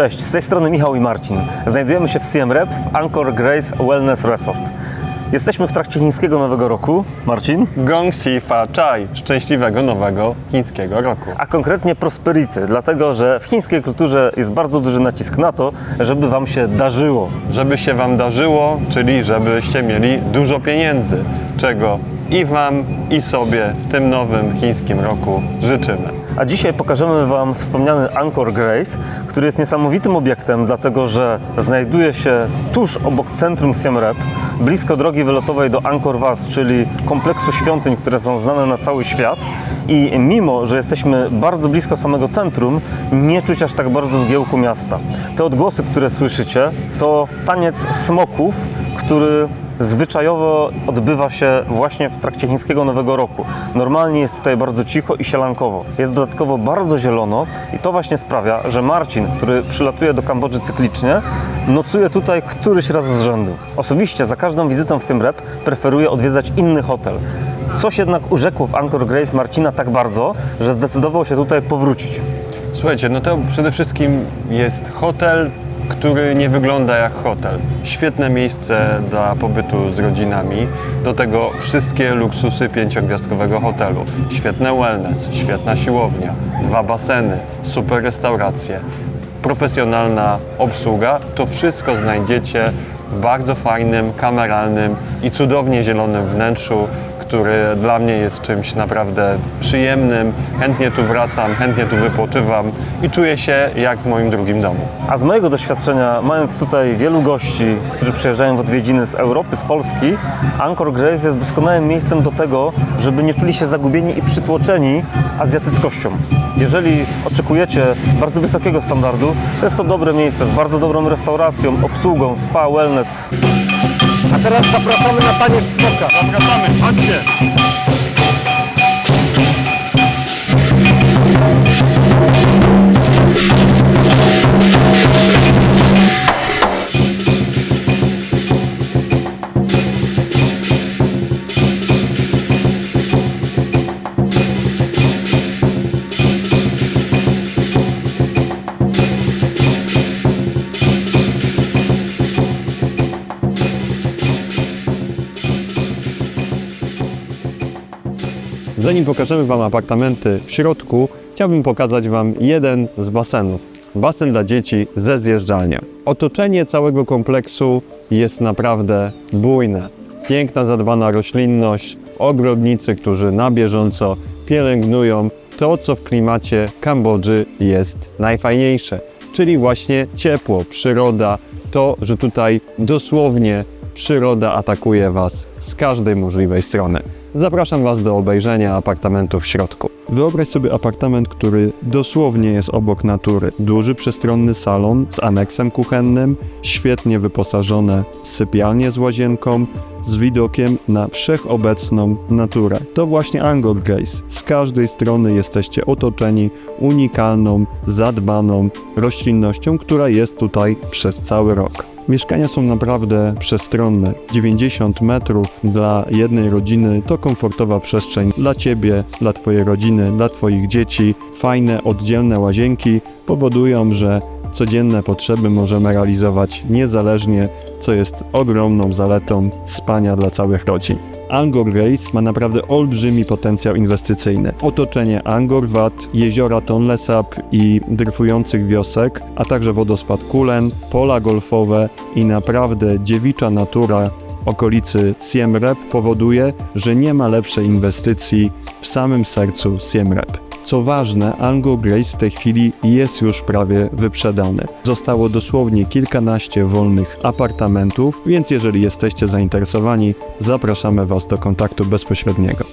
Cześć, z tej strony Michał i Marcin. Znajdujemy się w Siem Rep w Angkor Grace Wellness Resort. Jesteśmy w trakcie chińskiego Nowego Roku. Marcin? Gong Xi Fa Chai, szczęśliwego nowego chińskiego roku. A konkretnie prosperity, dlatego że w chińskiej kulturze jest bardzo duży nacisk na to, żeby Wam się darzyło. Żeby się Wam darzyło, czyli żebyście mieli dużo pieniędzy, czego i Wam, i sobie w tym nowym chińskim roku życzymy. A dzisiaj pokażemy Wam wspomniany Angkor Grace, który jest niesamowitym obiektem, dlatego że znajduje się tuż obok centrum Siem Reap, blisko drogi wylotowej do Angkor Wat, czyli kompleksu świątyń, które są znane na cały świat. I mimo, że jesteśmy bardzo blisko samego centrum, nie czuć aż tak bardzo zgiełku miasta. Te odgłosy, które słyszycie, to taniec smoków, który zwyczajowo odbywa się właśnie w trakcie chińskiego Nowego Roku. Normalnie jest tutaj bardzo cicho i sielankowo. Jest dodatkowo bardzo zielono i to właśnie sprawia, że Marcin, który przylatuje do Kambodży cyklicznie, nocuje tutaj któryś raz z rzędu. Osobiście za każdą wizytą w Siem Reap preferuję odwiedzać inny hotel. Coś jednak urzekło w Angkor Grace Marcina tak bardzo, że zdecydował się tutaj powrócić. Słuchajcie, no to przede wszystkim jest hotel, który nie wygląda jak hotel. Świetne miejsce dla pobytu z rodzinami. Do tego wszystkie luksusy pięciogwiazdkowego hotelu. Świetne wellness, świetna siłownia, dwa baseny, super restauracje, profesjonalna obsługa. To wszystko znajdziecie w bardzo fajnym, kameralnym i cudownie zielonym wnętrzu, który dla mnie jest czymś naprawdę przyjemnym. Chętnie tu wracam, chętnie tu wypoczywam i czuję się jak w moim drugim domu. A z mojego doświadczenia, mając tutaj wielu gości, którzy przyjeżdżają w odwiedziny z Europy, z Polski, Angkor Grace jest doskonałym miejscem do tego, żeby nie czuli się zagubieni i przytłoczeni azjatyckością. Jeżeli oczekujecie bardzo wysokiego standardu, to jest to dobre miejsce z bardzo dobrą restauracją, obsługą, spa, wellness. A teraz zapraszamy na taniec smoka. Zapraszamy, London Zanim pokażemy Wam apartamenty w środku, chciałbym pokazać Wam jeden z basenów. Basen dla dzieci ze zjeżdżalnią. Otoczenie całego kompleksu jest naprawdę bujne. Piękna, zadbana roślinność, ogrodnicy, którzy na bieżąco pielęgnują to, co w klimacie Kambodży jest najfajniejsze, czyli właśnie ciepło, przyroda, to, że tutaj dosłownie przyroda atakuje Was z każdej możliwej strony. Zapraszam Was do obejrzenia apartamentu w środku. Wyobraź sobie apartament, który dosłownie jest obok natury. Duży, przestronny salon z aneksem kuchennym, świetnie wyposażone sypialnie z łazienką, z widokiem na wszechobecną naturę. To właśnie Angkor Grace. Z każdej strony jesteście otoczeni unikalną, zadbaną roślinnością, która jest tutaj przez cały rok. Mieszkania są naprawdę przestronne. 90 metrów dla jednej rodziny to komfortowa przestrzeń dla Ciebie, dla Twojej rodziny, dla Twoich dzieci. Fajne, oddzielne łazienki powodują, że codzienne potrzeby możemy realizować niezależnie, co jest ogromną zaletą spania dla całych rodzin. Angkor Grace ma naprawdę olbrzymi potencjał inwestycyjny. Otoczenie Angkor Wat, jeziora Tonle Sap i dryfujących wiosek, a także wodospad Kulen, pola golfowe i naprawdę dziewicza natura okolicy Siem Reap powoduje, że nie ma lepszej inwestycji w samym sercu Siem Reap. Co ważne, Angkor Grace w tej chwili jest już prawie wyprzedany. Zostało dosłownie kilkanaście wolnych apartamentów, więc jeżeli jesteście zainteresowani, zapraszamy Was do kontaktu bezpośredniego.